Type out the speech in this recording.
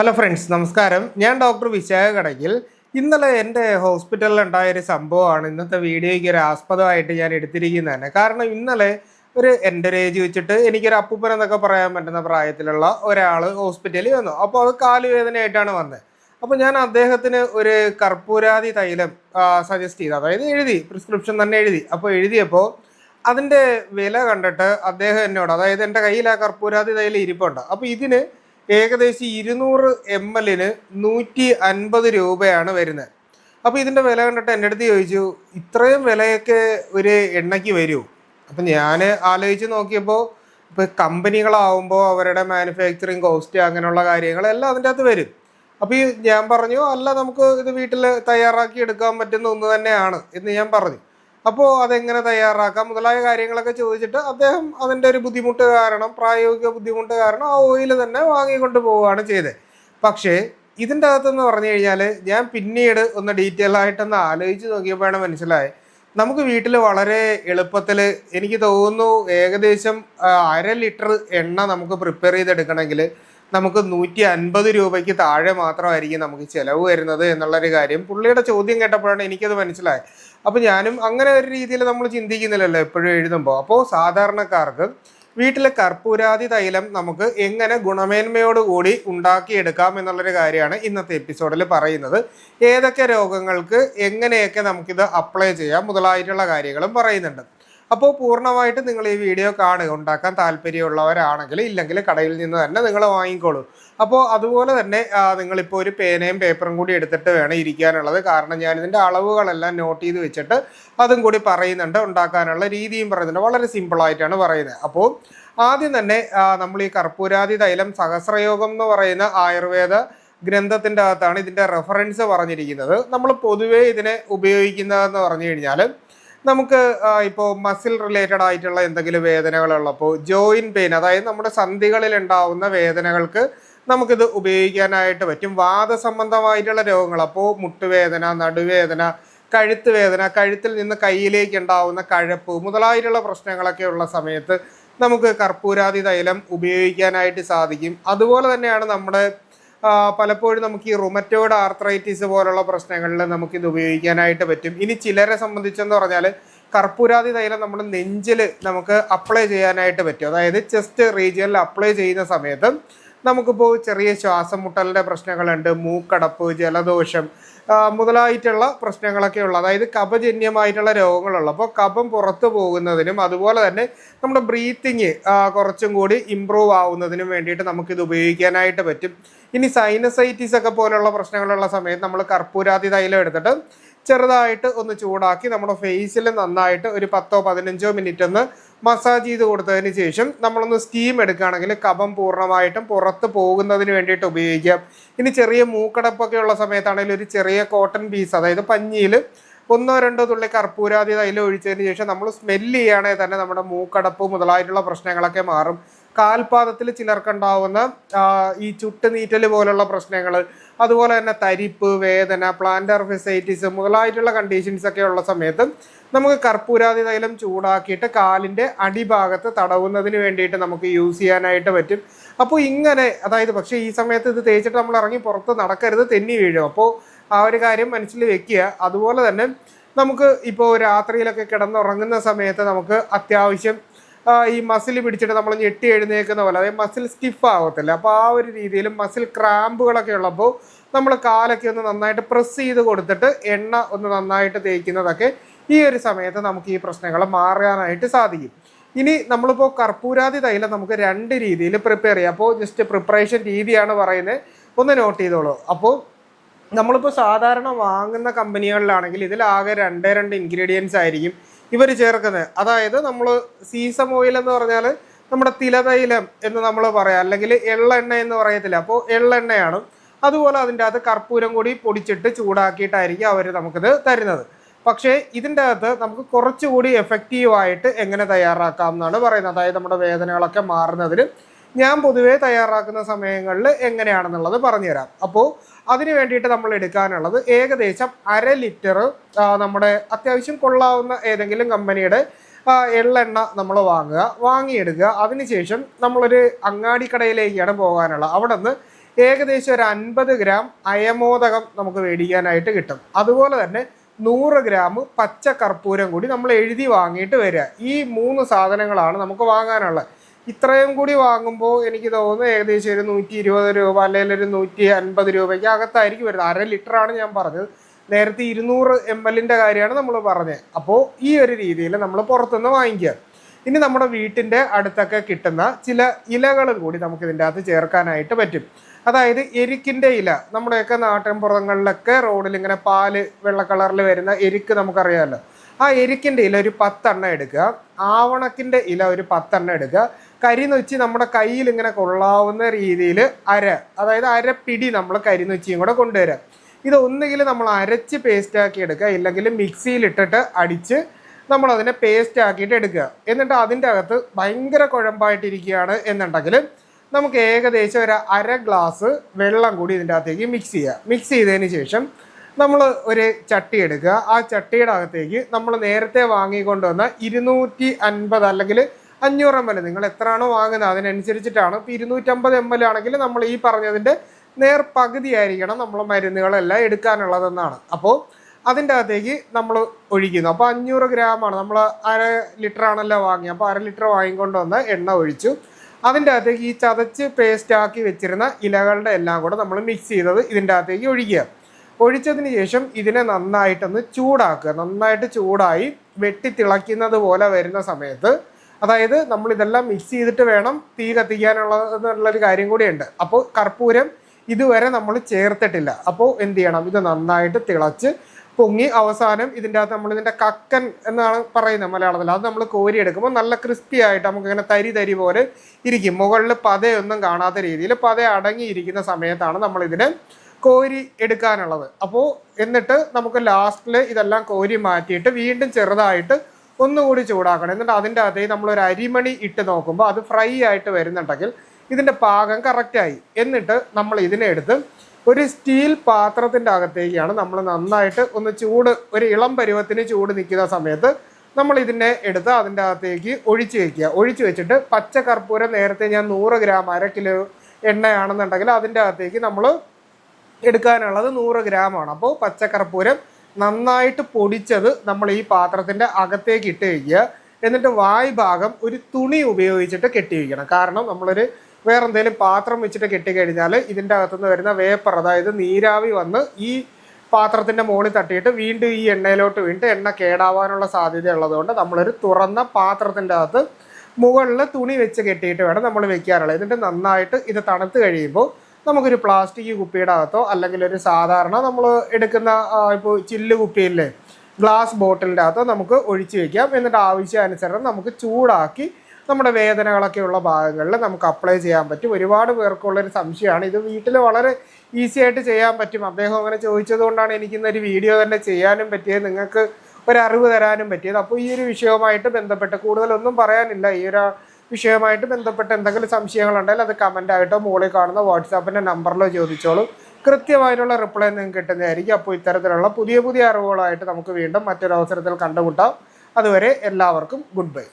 Hello friends നമസ്കാരം. ഞാൻ doctor Vishakha Kadakkal ഇന്നലെ എന്റെ ഹോസ്പിറ്റലിൽ ഉണ്ടായ ഒരു സംഭവമാണ്. ഇന്നത്തെ വീഡിയോയ്ക്ക് ഒരു ആസ്പദമായിട്ട് ഞാൻ എടുത്തിരിക്കുന്നത് തന്നെ കാരണം ഇന്നലെ ഒരു എന്റെ ഏജ് വെച്ചിട്ട് എനിക്കൊരു അപ്പൂപ്പൻ എന്നൊക്കെ പറയാൻ പറ്റുന്ന പ്രായത്തിലുള്ള ഒരാൾ ഹോസ്പിറ്റലിൽ വന്നു. അപ്പോൾ അത് കാലുവേദനയായിട്ടാണ് വന്നത്. അപ്പോൾ ഞാൻ അദ്ദേഹത്തിന് ഒരു കർപ്പൂരാതി തൈലം സജസ്റ്റ് ചെയ്തു. അതായത് എഴുതി പ്രിസ്ക്രിപ്ഷൻ തന്നെ എഴുതി. അപ്പോൾ എഴുതിയപ്പോൾ അതിന്റെ വില കണ്ടിട്ട് അദ്ദേഹം എന്നോട് അതായത് എന്റെ കയ്യിൽ ആ കർപ്പൂരാതി തൈലം ഇരിപ്പുണ്ട്. അപ്പോൾ ഇതിന് ഏകദേശം ഇരുന്നൂറ് എം എല്ലിന് നൂറ്റി അൻപത് രൂപയാണ് വരുന്നത്. അപ്പോൾ ഇതിന്റെ വില കണ്ടിട്ട് എന്റെ അടുത്ത് ചോദിച്ചു ഇത്രയും വിലയൊക്കെ ഒരു എണ്ണയ്ക്ക് വരുമോ അപ്പം ഞാൻ ആലോചിച്ച് നോക്കിയപ്പോൾ ഇപ്പോൾ കമ്പനികളാവുമ്പോൾ അവരുടെ മാനുഫാക്ചറിങ് കോസ്റ്റ് അങ്ങനെയുള്ള കാര്യങ്ങളെല്ലാം അതിന്റെ അകത്ത് വരും. അപ്പോൾ ഈ ഞാൻ പറഞ്ഞു അല്ല നമുക്ക് ഇത് വീട്ടിൽ തയ്യാറാക്കി എടുക്കാൻ പറ്റുന്ന ഒന്ന് തന്നെയാണ് എന്ന് ഞാൻ പറഞ്ഞു. അപ്പോൾ അതെങ്ങനെ തയ്യാറാക്കാം? മുതലായ കാര്യങ്ങളൊക്കെ ചോദിച്ചിട്ട് അദ്ദേഹം അതിന്റെ ഒരു ബുദ്ധിമുട്ട് കാരണം പ്രായോഗിക ബുദ്ധിമുട്ട് കാരണം ആ ഓയിൽ തന്നെ വാങ്ങിക്കൊണ്ട് പോവുകയാണ് ചെയ്തത്. പക്ഷേ ഇതിന്റെ അകത്തെന്ന് പറഞ്ഞു കഴിഞ്ഞാൽ ഞാൻ പിന്നീട് ഒന്ന് ഡീറ്റെയിൽ ആയിട്ടൊന്ന് ആലോചിച്ച് നോക്കിയപ്പോഴാണ് മനസ്സിലായത്. നമുക്ക് വീട്ടിൽ വളരെ എളുപ്പത്തിൽ എനിക്ക് തോന്നുന്നു ഏകദേശം അര ലിറ്റർ എണ്ണ നമുക്ക് പ്രിപ്പയർ ചെയ്തെടുക്കണമെങ്കിൽ നമുക്ക് നൂറ്റി അൻപത് രൂപയ്ക്ക് താഴെ മാത്രമായിരിക്കും നമുക്ക് ചിലവ് വരുന്നത് എന്നുള്ളൊരു കാര്യം പുള്ളിയുടെ ചോദ്യം കേട്ടപ്പോഴാണ് എനിക്കത് മനസ്സിലായത്. അപ്പോൾ ഞാനും അങ്ങനെ ഒരു രീതിയിൽ നമ്മൾ ചിന്തിക്കുന്നില്ലല്ലോ എപ്പോഴും എഴുതുമ്പോൾ അപ്പോൾ സാധാരണക്കാർക്ക് വീട്ടിലെ കർപ്പൂരാതി തൈലം നമുക്ക് എങ്ങനെ ഗുണമേന്മയോടുകൂടി ഉണ്ടാക്കിയെടുക്കാം എന്നുള്ളൊരു കാര്യമാണ് ഇന്നത്തെ എപ്പിസോഡിൽ പറയുന്നത്. ഏതൊക്കെ രോഗങ്ങൾക്ക് എങ്ങനെയൊക്കെ നമുക്കിത് അപ്ലൈ ചെയ്യാം മുതലായിട്ടുള്ള കാര്യങ്ങളും പറയുന്നുണ്ട്. അപ്പോൾ പൂർണമായിട്ട് നിങ്ങൾ ഈ വീഡിയോ കാണുക. ഉണ്ടാക്കാൻ താല്പര്യമുള്ളവരാണെങ്കിൽ ഇല്ലെങ്കിൽ കടയിൽ നിന്ന് തന്നെ നിങ്ങൾ വാങ്ങിക്കോളൂ. അപ്പോൾ അതുപോലെ തന്നെ നിങ്ങളിപ്പോൾ ഒരു പേനയും പേപ്പറും കൂടി എടുത്തിട്ട് വേണം ഇരിക്കാനുള്ളത്. കാരണം ഞാൻ ഇതിന്റെ അളവുകളെല്ലാം നോട്ട് ചെയ്ത് വെച്ചിട്ട് അതും കൂടി പറയുന്നുണ്ട്. ഉണ്ടാക്കാനുള്ള രീതിയും പറയുന്നുണ്ട്. വളരെ സിമ്പിളായിട്ടാണ് പറയുന്നത്. അപ്പോൾ ആദ്യം തന്നെ നമ്മൾ ഈ കർപ്പൂരാതി തൈലം സഹസ്രയോഗം എന്ന് പറയുന്ന ആയുർവേദ ഗ്രന്ഥത്തിന്റെ അകത്താണ് ഇതിന്റെ റെഫറൻസ് പറഞ്ഞിരിക്കുന്നത്. നമ്മൾ പൊതുവേ ഇതിനെ ഉപയോഗിക്കുന്നതെന്ന് പറഞ്ഞു കഴിഞ്ഞാൽ നമുക്ക് ഇപ്പോൾ മസിൽ റിലേറ്റഡ് ആയിട്ടുള്ള എന്തെങ്കിലും വേദനകളുള്ളപ്പോൾ ജോയിൻ പെയിൻ അതായത് നമ്മുടെ സന്ധികളിൽ ഉണ്ടാവുന്ന വേദനകൾക്ക് നമുക്കിത് ഉപയോഗിക്കാനായിട്ട് പറ്റും. വാദ സംബന്ധമായിട്ടുള്ള രോഗങ്ങൾ അപ്പോൾ മുട്ടുവേദന നടുവേദന കഴുത്ത് വേദന കഴുത്തിൽ നിന്ന് കയ്യിലേക്ക് ഉണ്ടാവുന്ന കഴപ്പ് മുതലായിട്ടുള്ള പ്രശ്നങ്ങളൊക്കെ ഉള്ള സമയത്ത് നമുക്ക് കർപ്പൂരാതി തൈലം ഉപയോഗിക്കാനായിട്ട് സാധിക്കും. അതുപോലെ തന്നെയാണ് നമ്മുടെ പലപ്പോഴും നമുക്ക് ഈ റുമറ്റോയിഡ് ആർത്രൈറ്റിസ് പോലുള്ള പ്രശ്നങ്ങളിൽ നമുക്കിത് ഉപയോഗിക്കാനായിട്ട് പറ്റും. ഇനി ചിലരെ സംബന്ധിച്ചെന്ന് പറഞ്ഞാൽ കർപ്പൂരാതി തൈലം നമ്മുടെ നെഞ്ചിൽ നമുക്ക് അപ്ലൈ ചെയ്യാനായിട്ട് പറ്റും. അതായത് ചെസ്റ്റ് റീജിയനിൽ അപ്ലൈ ചെയ്യുന്ന സമയത്ത് നമുക്കിപ്പോൾ ചെറിയ ശ്വാസം മുട്ടലിന്റെ പ്രശ്നങ്ങളുണ്ട് മൂക്കടപ്പ് ജലദോഷം മുതലായിട്ടുള്ള പ്രശ്നങ്ങളൊക്കെ ഉള്ള. അതായത് കപജന്യമായിട്ടുള്ള രോഗങ്ങളുള്ള. അപ്പോൾ കപം പുറത്തു പോകുന്നതിനും അതുപോലെ തന്നെ നമ്മുടെ ബ്രീത്തിങ് കുറച്ചും കൂടി ഇമ്പ്രൂവ് ആവുന്നതിനും വേണ്ടിയിട്ട് നമുക്കിത് ഉപയോഗിക്കാനായിട്ട് പറ്റും. ഇനി സൈനസൈറ്റിസ് ഒക്കെ പോലുള്ള പ്രശ്നങ്ങളുള്ള സമയത്ത് നമ്മൾ കർപ്പൂരാതി തൈലം എടുത്തിട്ട് ചെറുതായിട്ട് ഒന്ന് ചൂടാക്കി നമ്മുടെ ഫേസിൽ നന്നായിട്ട് ഒരു പത്തോ പതിനഞ്ചോ മിനിറ്റ് ഒന്ന് മസാജ് ചെയ്ത് കൊടുത്തതിന് ശേഷം നമ്മളൊന്ന് സ്റ്റീം എടുക്കുകയാണെങ്കിൽ കഫം പൂർണമായിട്ടും പുറത്ത് പോകുന്നതിന് വേണ്ടിയിട്ട് ഉപയോഗിക്കാം. ഇനി ചെറിയ മൂക്കടപ്പൊക്കെ ഉള്ള സമയത്താണെങ്കിൽ ഒരു ചെറിയ കോട്ടൺ പീസ് അതായത് പഞ്ഞിയിൽ ഒന്നോ രണ്ടോ തുള്ളി കർപ്പൂരാതി തൈലം ഒഴിച്ചതിന് ശേഷം നമ്മൾ സ്മെല്ല് ചെയ്യുകയാണെങ്കിൽ തന്നെ നമ്മുടെ മൂക്കടപ്പ് മുതലായിട്ടുള്ള പ്രശ്നങ്ങളൊക്കെ മാറും. കാൽപാദത്തിൽ ചിലർക്കുണ്ടാവുന്ന ഈ ചുട്ടുനീറ്റൽ പോലുള്ള പ്രശ്നങ്ങൾ അതുപോലെ തന്നെ തരിപ്പ് വേദന പ്ലാന്റർ ഫെസൈറ്റിസ് മുതലായിട്ടുള്ള കണ്ടീഷൻസ് ഒക്കെ ഉള്ള സമയത്ത് നമുക്ക് കർപ്പൂരാതി തൈലം ചൂടാക്കിയിട്ട് കാലിന്റെ അടിഭാഗത്ത് തടവുന്നതിന് വേണ്ടിയിട്ട് നമുക്ക് യൂസ് ചെയ്യാനായിട്ട് പറ്റും. അപ്പോൾ ഇങ്ങനെ അതായത് പക്ഷേ ഈ സമയത്ത് ഇത് തേച്ചിട്ട് നമ്മൾ ഇറങ്ങി പുറത്ത് നടക്കരുത് തെന്നി വീഴും. അപ്പോൾ ആ ഒരു കാര്യം മനസ്സിൽ വെക്കുക. അതുപോലെ തന്നെ നമുക്ക് ഇപ്പോൾ രാത്രിയിലൊക്കെ കിടന്നുറങ്ങുന്ന സമയത്ത് നമുക്ക് അത്യാവശ്യം ഈ മസിൽ പിടിച്ചിട്ട് നമ്മൾ ഞെട്ടി എഴുന്നേക്കുന്ന പോലെ അതായത് മസിൽ സ്റ്റിഫ് ആവത്തില്ല. അപ്പോൾ ആ ഒരു രീതിയിൽ മസിൽ ക്രാമ്പുകളൊക്കെ ഉള്ളപ്പോൾ നമ്മൾ കാലൊക്കെ ഒന്ന് നന്നായിട്ട് പ്രസ് ചെയ്ത് കൊടുത്തിട്ട് എണ്ണ ഒന്ന് നന്നായിട്ട് തേക്കുന്നതൊക്കെ ഈ ഒരു സമയത്ത് നമുക്ക് ഈ പ്രശ്നങ്ങൾ മാറാനായിട്ട് സാധിക്കും. ഇനി നമ്മളിപ്പോൾ കർപ്പൂരാതി തൈലം നമുക്ക് രണ്ട് രീതിയിൽ പ്രിപ്പയർ ചെയ്യാം. അപ്പോൾ ജസ്റ്റ് പ്രിപ്പറേഷൻ രീതിയാണ് പറയുന്നത്. ഒന്ന് നോട്ട് ചെയ്തോളൂ. അപ്പോൾ നമ്മളിപ്പോൾ സാധാരണ വാങ്ങുന്ന കമ്പനികളിലാണെങ്കിൽ ഇതിലാകെ രണ്ടേ രണ്ട് ഇൻഗ്രീഡിയൻസ് ആയിരിക്കും. ഇവർ ചേർക്കുന്നത് അതായത് നമ്മൾ സീസം ഓയിൽ എന്ന് പറഞ്ഞാൽ നമ്മുടെ തിലതൈലം എന്ന് നമ്മൾ പറയാം. അല്ലെങ്കിൽ എള്ളെണ്ണ എന്ന് പറയത്തില്ല. അപ്പോൾ എള്ളെണ്ണയാണ്. അതുപോലെ അതിന്റെ അകത്ത് കർപ്പൂരം കൂടി പൊടിച്ചിട്ട് ചൂടാക്കിയിട്ടായിരിക്കും അവർ നമുക്കിത് തരുന്നത്. പക്ഷേ ഇതിന്റെ അകത്ത് നമുക്ക് കുറച്ചുകൂടി എഫക്റ്റീവായിട്ട് എങ്ങനെ തയ്യാറാക്കാം എന്നാണ് പറയുന്നത്. അതായത് നമ്മുടെ വേദനകളൊക്കെ മാറുന്നതിന് ഞാൻ പൊതുവേ തയ്യാറാക്കുന്ന സമയങ്ങളിൽ എങ്ങനെയാണെന്നുള്ളത് പറഞ്ഞുതരാം. അപ്പോൾ അതിന് വേണ്ടിയിട്ട് നമ്മൾ എടുക്കാനുള്ളത് ഏകദേശം അര ലിറ്റർ നമ്മുടെ അത്യാവശ്യം കൊള്ളാവുന്ന ഏതെങ്കിലും കമ്പനിയുടെ എള്ളെണ്ണ നമ്മൾ വാങ്ങുക. വാങ്ങിയെടുക്കുക. അതിനുശേഷം നമ്മളൊരു അങ്ങാടിക്കടയിലേക്കാണ് പോകാനുള്ളത് അവിടെ നിന്ന് ഏകദേശം ഒരു അൻപത് ഗ്രാം അയമോദകം നമുക്ക് മേടിക്കാനായിട്ട് കിട്ടും. അതുപോലെ തന്നെ നൂറ് ഗ്രാം പച്ച കർപ്പൂരം കൂടി നമ്മൾ എഴുതി വാങ്ങിയിട്ട് വരിക. ഈ മൂന്ന് സാധനങ്ങളാണ് നമുക്ക് വാങ്ങാനുള്ളത്. ഇത്രയും കൂടി വാങ്ങുമ്പോൾ എനിക്ക് തോന്നുന്നു ഏകദേശം ഒരു നൂറ്റി ഇരുപത് രൂപ അല്ലെങ്കിൽ ഒരു നൂറ്റി അൻപത് രൂപയ്ക്ക് അകത്തായിരിക്കും വരുന്നത്. അര ലിറ്ററാണ് ഞാൻ പറഞ്ഞത്. നേരത്തെ ഇരുന്നൂറ് എം എല്ലിന്റെ കാര്യമാണ് നമ്മൾ പറഞ്ഞത്. അപ്പോൾ ഈ ഒരു രീതിയിൽ നമ്മൾ പുറത്തുനിന്ന് വാങ്ങിക്കുക. ഇനി നമ്മുടെ വീട്ടിന്റെ അടുത്തൊക്കെ കിട്ടുന്ന ചില ഇലകളും കൂടി നമുക്ക് ഇതിന്റെ അകത്ത് ചേർക്കാനായിട്ട് പറ്റും. അതായത് എരിക്കിന്റെ ഇല. നമ്മുടെയൊക്കെ നാട്ടിൻപുറങ്ങളിലൊക്കെ റോഡിൽ ഇങ്ങനെ പാൽ വെള്ള കളറിൽ വരുന്ന എരിക്ക് നമുക്കറിയാമല്ലോ. ആ എരിക്കിന്റെ ഇല ഒരു പത്തെണ്ണം എടുക്കുക. ആവണക്കിന്റെ ഇല ഒരു പത്തെണ്ണം എടുക്കുക. കരിനൊച്ചി നമ്മുടെ കയ്യിൽ ഇങ്ങനെ കൊള്ളാവുന്ന രീതിയിൽ അര അതായത് അര പിടി നമ്മൾ കരിനൊച്ചിയും കൂടെ കൊണ്ടുവരാം ഇത് ഒന്നുകിൽ നമ്മൾ അരച്ച് പേസ്റ്റാക്കി എടുക്കുക ഇല്ലെങ്കിൽ മിക്സിയിലിട്ടിട്ട് അടിച്ച് നമ്മൾ അതിനെ പേസ്റ്റ് ആക്കിയിട്ട് എടുക്കുക. എന്നിട്ട് അതിന്റെ അകത്ത് ഭയങ്കര കുഴമ്പായിട്ടിരിക്കുകയാണ് എന്നുണ്ടെങ്കിൽ നമുക്ക് ഏകദേശം ഒരു അര ഗ്ലാസ് വെള്ളം കൂടി ഇതിന്റെ അകത്തേക്ക് മിക്സ് ചെയ്യുക. മിക്സ് ചെയ്തതിന് ശേഷം നമ്മൾ ഒരു ചട്ടി എടുക്കുക. ആ ചട്ടിയുടെ അകത്തേക്ക് നമ്മൾ നേരത്തെ വാങ്ങിക്കൊണ്ടുവന്ന ഇരുന്നൂറ്റി അൻപത് അല്ലെങ്കിൽ അഞ്ഞൂറ് എം എൽ നിങ്ങൾ എത്രയാണോ വാങ്ങുന്നത് അതിനനുസരിച്ചിട്ടാണ്. ഇപ്പോൾ ഇരുന്നൂറ്റമ്പത് എം എൽ ആണെങ്കിൽ നമ്മൾ ഈ പറഞ്ഞതിന്റെ നേർ പകുതിയായിരിക്കണം നമ്മൾ മരുന്നുകളെല്ലാം എടുക്കാനുള്ളതെന്നാണ്. അപ്പോൾ അതിന്റെ അകത്തേക്ക് നമ്മൾ ഒഴിക്കുന്നു. അപ്പോൾ അഞ്ഞൂറ് ഗ്രാമാണ് നമ്മൾ അര ലിറ്റർ ആണല്ലോ വാങ്ങിയത് അപ്പോൾ അര ലിറ്റർ വാങ്ങിക്കൊണ്ട് വന്ന് എണ്ണ ഒഴിച്ചു. അതിന്റെ അകത്തേക്ക് ഈ ചതച്ച് പേസ്റ്റാക്കി വെച്ചിരുന്ന ഇലകളുടെ എല്ലാം കൂടെ നമ്മൾ മിക്സ് ചെയ്തത് ഇതിന്റെ അകത്തേക്ക് ഒഴിക്കുക. ഒഴിച്ചതിന് ശേഷം ഇതിനെ നന്നായിട്ടൊന്ന് ചൂടാക്കുക. നന്നായിട്ട് ചൂടായി വെട്ടി തിളയ്ക്കുന്നത് പോലെ വരുന്ന സമയത്ത് അതായത് നമ്മൾ ഇതെല്ലാം മിക്സ് ചെയ്തിട്ട് വേണം തീ കത്തിക്കാനുള്ളതെന്നുള്ളൊരു കാര്യം കൂടിയുണ്ട്. അപ്പോൾ കർപ്പൂരം ഇതുവരെ നമ്മൾ ചേർത്തിട്ടില്ല. അപ്പോൾ എന്ത് ചെയ്യണം? ഇത് നന്നായിട്ട് തിളച്ച് പൊങ്ങി അവസാനം ഇതിന്റെ അകത്ത് നമ്മൾ ഇതിന്റെ കക്കൻ എന്നാണ് പറയുന്നത് മലയാളത്തിൽ. അത് നമ്മൾ കോരിയെടുക്കുമ്പോൾ നല്ല ക്രിസ്പി ആയിട്ട് നമുക്ക് ഇങ്ങനെ തരി തരി പോലെ ഇരിക്കും. മുകളിൽ പതയൊന്നും കാണാത്ത രീതിയിൽ പത അടങ്ങിയിരിക്കുന്ന സമയത്താണ് നമ്മൾ ഇതിനെ കോരി എടുക്കാനുള്ളത്. അപ്പോൾ എന്നിട്ട് നമുക്ക് ലാസ്റ്റിൽ ഇതെല്ലാം കോരി മാറ്റിയിട്ട് വീണ്ടും ചെറുതായിട്ട് ഒന്നുകൂടി ചൂടാക്കണം. എന്നിട്ട് അതിന്റെ അതേ നമ്മളൊരു അരിമണി ഇട്ട് നോക്കുമ്പോൾ അത് ഫ്രൈ ആയിട്ട് വരുന്നുണ്ടെങ്കിൽ ഇതിന്റെ പാകം കറക്റ്റായി എന്നിട്ട് നമ്മൾ ഇതിനെ എടുത്ത് ഒരു സ്റ്റീൽ പാത്രത്തിന്റെ അകത്തേക്കാണ് നമ്മൾ നന്നായിട്ട് ഒന്ന് ചൂട് ഒരു ഇളം പരുവത്തിന് ചൂട് നിൽക്കുന്ന സമയത്ത് നമ്മൾ ഇതിനെ എടുത്ത് അതിന്റെ അകത്തേക്ക് ഒഴിച്ചു വെക്കുക ഒഴിച്ചു വെച്ചിട്ട് പച്ച കർപ്പൂരം നേരത്തെ ഞാൻ നൂറ് ഗ്രാം അര കിലോ എണ്ണയാണെന്നുണ്ടെങ്കിൽ അതിന്റെ അകത്തേക്ക് നമ്മൾ എടുക്കാനുള്ളത് നൂറ് ഗ്രാമാണ്. അപ്പോൾ പച്ചക്കർപ്പൂരം നന്നായിട്ട് പൊടിച്ചത് നമ്മൾ ഈ പാത്രത്തിന്റെ അകത്തേക്ക് ഇട്ട് വയ്ക്കുക എന്നിട്ട് വായ് ഭാഗം ഒരു തുണി ഉപയോഗിച്ചിട്ട് കെട്ടി വയ്ക്കണം. കാരണം നമ്മളൊരു വേറെ എന്തെങ്കിലും പാത്രം വെച്ചിട്ട് കെട്ടിക്കഴിഞ്ഞാൽ ഇതിന്റെ അകത്തുനിന്ന് വരുന്ന വേപ്പർ അതായത് നീരാവി വന്ന് ഈ പാത്രത്തിന്റെ മുകളിൽ തട്ടിയിട്ട് വീണ്ടും ഈ എണ്ണയിലോട്ട് വീണ്ടും എണ്ണ കേടാവാനുള്ള സാധ്യത ഉള്ളതുകൊണ്ട് നമ്മളൊരു തുറന്ന പാത്രത്തിന്റെ അകത്ത് മുകളിൽ തുണി വെച്ച് കെട്ടിയിട്ട് വേണം നമ്മൾ വെക്കാറുള്ളത് എന്നിട്ട് നന്നായിട്ട് ഇത് തണുത്ത് കഴിയുമ്പോൾ നമുക്കൊരു പ്ലാസ്റ്റിക് കുപ്പിയുടെ അകത്തോ അല്ലെങ്കിൽ ഒരു സാധാരണ നമ്മൾ എടുക്കുന്ന ഇപ്പോൾ ചില്ല് കുപ്പിയില്ലേ ഗ്ലാസ് ബോട്ടിലിന്റെ അകത്തോ നമുക്ക് ഒഴിച്ചു വയ്ക്കാം എന്നിട്ട് ആവശ്യാനുസരണം നമുക്ക് ചൂടാക്കി നമ്മുടെ വേദനകളൊക്കെ ഉള്ള ഭാഗങ്ങളിൽ നമുക്ക് അപ്ലൈ ചെയ്യാൻ പറ്റും. ഒരുപാട് പേർക്കുള്ളൊരു സംശയമാണ്. ഇത് വീട്ടിൽ വളരെ ഈസി ആയിട്ട് ചെയ്യാൻ പറ്റും. അദ്ദേഹം അങ്ങനെ ചോദിച്ചത് കൊണ്ടാണ് എനിക്കിന്നൊരു വീഡിയോ തന്നെ ചെയ്യാനും പറ്റിയത്. നിങ്ങൾക്ക് ഒരറിവ് തരാനും പറ്റിയത്. അപ്പോൾ ഈ ഒരു വിഷയവുമായിട്ട് ബന്ധപ്പെട്ട് കൂടുതലൊന്നും പറയാനില്ല. ഈ ഒരു വിഷയവുമായിട്ട് ബന്ധപ്പെട്ട് എന്തെങ്കിലും സംശയങ്ങളുണ്ടെങ്കിൽ അത് കമന്റ് ആയിട്ടോ മുകളിൽ കാണുന്ന വാട്സാപ്പിന്റെ നമ്പറിലോ ചോദിച്ചോളൂ. കൃത്യമായിട്ടുള്ള റിപ്ലൈ നിങ്ങൾക്ക് കിട്ടുന്നതായിരിക്കും. അപ്പോൾ ഇത്തരത്തിലുള്ള പുതിയ പുതിയ അറിവുകളായിട്ട് നമുക്ക് വീണ്ടും മറ്റൊരു അവസരത്തിൽ കണ്ടുമുട്ടാം. അതുവരെ എല്ലാവർക്കും ഗുഡ് ബൈ